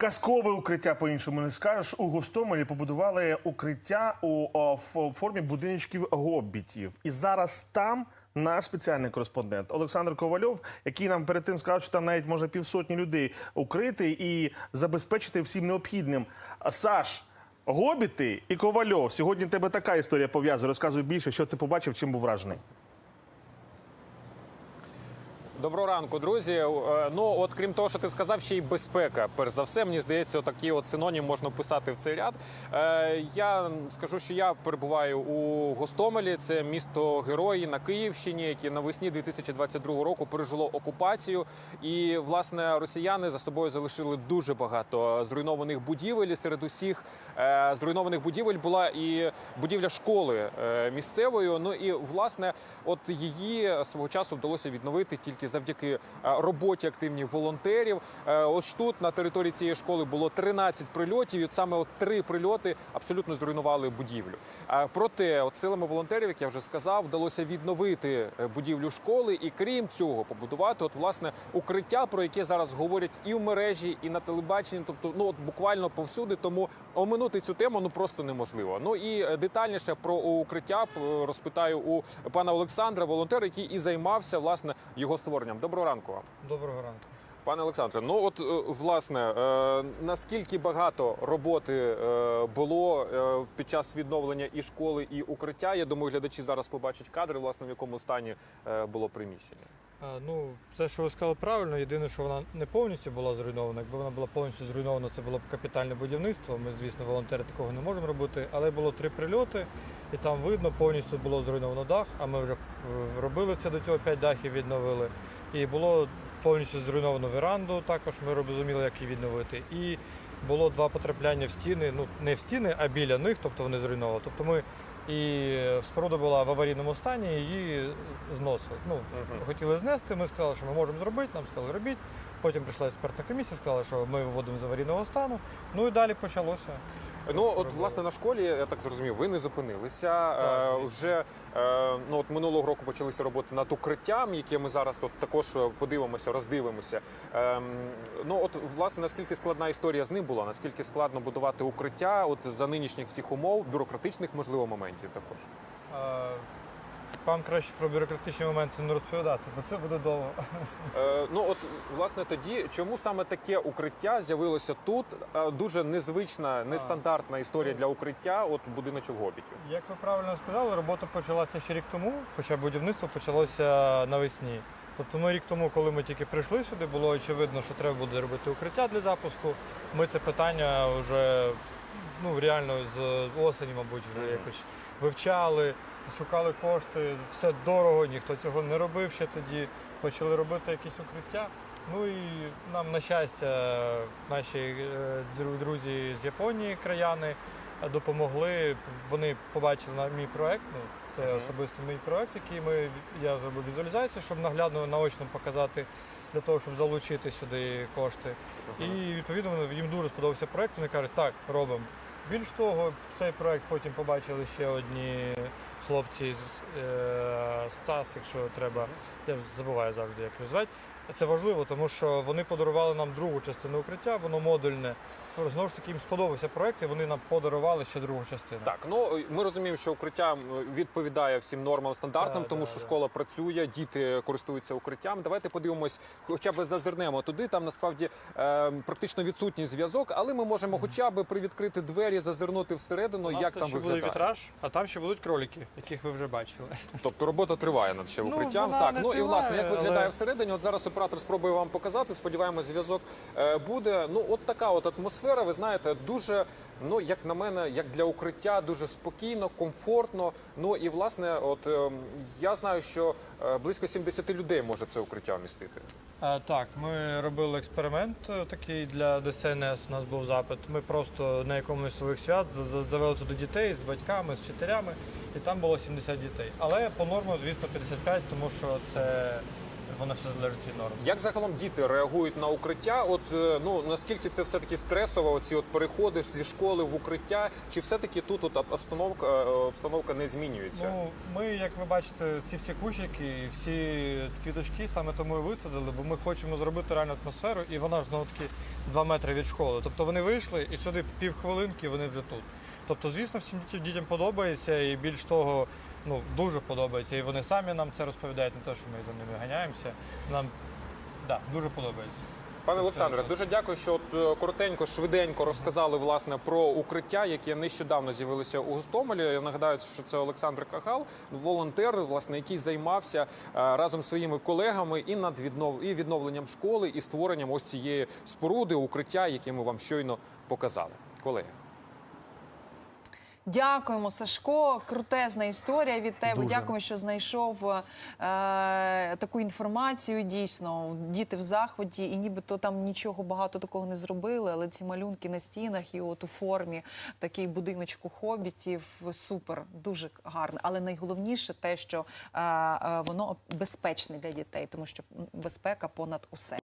Казкове укриття по-іншому не скажеш. У Гостомелі побудували укриття у о, формі будиночків гоббітів. І зараз там наш спеціальний кореспондент Олександр Ковальов, який нам перед тим сказав, що там навіть може півсотні людей укрити і забезпечити всім необхідним. Саш, гобіти і Ковальов. Сьогодні тебе така історія пов'язує. Розказуй більше, що ти побачив, чим був вражений. Доброго ранку, друзі. Е, Ну, от крім того, що ти сказав, ще й безпека. Перш за все, мені здається, отакий от синонім можна вписати в цей ряд. Е, я скажу, що я перебуваю у Гостомелі. Це місто герої на Київщині, яке навесні 2022 року пережило окупацію. І власне росіяни за собою залишили дуже багато зруйнованих будівель. І серед усіх е, зруйнованих будівель була і будівля школи місцевої. Ну і власне, от її свого часу вдалося відновити тільки завдяки е, роботі активній волонтерів. Е, Ось тут на території цієї школи було 13 прильотів, і саме от три прильоти абсолютно зруйнували будівлю. Е, Проте, от силами волонтерів, як я вже сказав, вдалося відновити будівлю школи, і крім цього, побудувати от власне укриття, про яке зараз говорять і в мережі, і на телебаченні. Тобто, ну от буквально повсюди. Тому оминути цю тему ну просто неможливо. Ну і детальніше про укриття розпитаю у пана Олександра, волонтера, який і займався власне його створенням. Доброго ранку вам. Доброго ранку. Пане Олександре, ну от е, власне, е, наскільки багато роботи е, було під час відновлення і школи, і укриття? Я думаю, глядачі зараз побачать кадри, власне, в якому стані було приміщення. Ну, це, що ви сказали правильно, єдине, що вона не повністю була зруйнована. Якби вона була повністю зруйнована, це було б капітальне будівництво. Ми, звісно, волонтери такого не можемо робити, але було три прильоти, і там видно, повністю було зруйновано дах, а ми вже робили це до цього, п'ять дахів відновили. І було повністю зруйновано веранду, також ми розуміли, як її відновити. І було два потрапляння в стіни, ну не в стіни, а біля них, тобто вони зруйновані. Тобто ми і споруда була в аварійному стані, її зносили. Ну, Мгм. хотіли знести, ми сказали, що ми можемо зробити, нам сказали, робіть. Потім прийшла експертна комісія, сказала, що ми виводимо з аварійного стану. Ну і далі почалося. Ну от власне на школі, я так зрозумів, ви не зупинилися. Так, Е, вже е, ну от минулого року почалися роботи над укриттям, яке ми зараз тут також е, подивимося, роздивимося. Е, ну от власне наскільки складна історія з ним була, наскільки складно будувати укриття, от за нинішніх всіх умов, бюрократичних можливо моментів також. А, вам краще про бюрократичні моменти не розповідати, бо це буде довго. Е, ну от власне тоді, чому саме таке укриття з'явилося тут? Е, дуже незвична, нестандартна історія для укриття. От будиночок гобітів. Як ви правильно сказали, робота почалася ще рік тому, хоча будівництво почалося навесні. Тобто ми рік тому, коли ми тільки прийшли сюди, було очевидно, що треба буде робити укриття для запуску. Ми це питання вже ну, реально з осені, мабуть, вже якось вивчали, шукали кошти. Все дорого, ніхто цього не робив ще тоді. Почали робити якісь укриття. Ну і нам, на щастя, наші е, друзі з Японії, краяни, е, допомогли. Вони побачили на мій проект. Ну, це особисто мій проект, який ми я зробив візуалізацію, щоб наглядно наочно показати для того, щоб залучити сюди кошти. І відповідно їм дуже сподобався проект. Вони кажуть, так, робимо. Більш того, цей проект потім побачили ще одні хлопці з е, Стас, якщо треба, я забуваю завжди, як його звати. Це важливо, тому що вони подарували нам другу частину укриття, воно модульне. Ну, Знову ж таки, їм сподобався проект, і вони нам подарували ще другу частину. Так, ну ми розуміємо, що укриття відповідає всім нормам стандартам, Так, тому так, що так. школа працює, діти користуються укриттям. Давайте подивимось, хоча б зазирнемо туди. Там насправді е, практично відсутній зв'язок, але ми можемо хоча б привідкрити двері, зазирнути всередину, як там ще буде вітраж, а там ще будуть кролики, яких ви вже бачили. Тобто робота триває над ще Ну, укриттям. вона так, не ну і власне, як виглядає але- всередині. От зараз оператор спробує вам показати. Сподіваємось, зв'язок е, буде. Ну, от така от атмосфера. Ви знаєте, дуже. Ну, як на мене, як для укриття, дуже спокійно, комфортно. Ну і власне, от ем, я знаю, що е, близько 70 людей може це укриття вмістити. Так, ми робили експеримент е, такий для ДСНС. У нас був запит. Ми просто на якомусь своїх свят за- за- завели туди дітей з батьками, з вчителями, і там було 70 дітей. Але по норму, звісно, 55, тому що це воно все залежить від норм. Як загалом діти реагують на укриття? От е, ну наскільки це все таки стресово? Оці от переходиш зі школи в укриття, чи все таки тут от обстановка е, обстановка не змінюється? Ну, ми, як ви бачите, ці всі кущики, всі квіточки саме тому і висадили, бо ми хочемо зробити реальну атмосферу, і вона ж знову таки 2 метри від школи. Тобто вони вийшли і сюди півхвилинки вони вже тут. Тобто, звісно, всім дітям- подобається, і більш того, ну дуже подобається. І вони самі нам це розповідають, не те, що ми за ними ганяємося. Нам да, дуже подобається. Пане Олександре, дуже дякую, що от е, коротенько, швиденько розказали власне про укриття, яке нещодавно з'явилося у Гостомелі. Я нагадаю, що це Олександр Кагал, волонтер, власне, який займався е, разом зі своїми колегами і над віднов... і відновленням школи, і створенням ось цієї споруди, укриття, яке ми вам щойно показали. Колеги. Дякуємо, Сашко. Крутезна історія від тебе. Дуже. Дякуємо, що знайшов е, таку інформацію. Дійсно, діти в захваті, і нібито там нічого багато такого не зробили, але ці малюнки на стінах і от у формі такий будиночку хобітів супер, дуже гарно. Але найголовніше те, що е, е, воно безпечне для дітей, тому що безпека понад усе.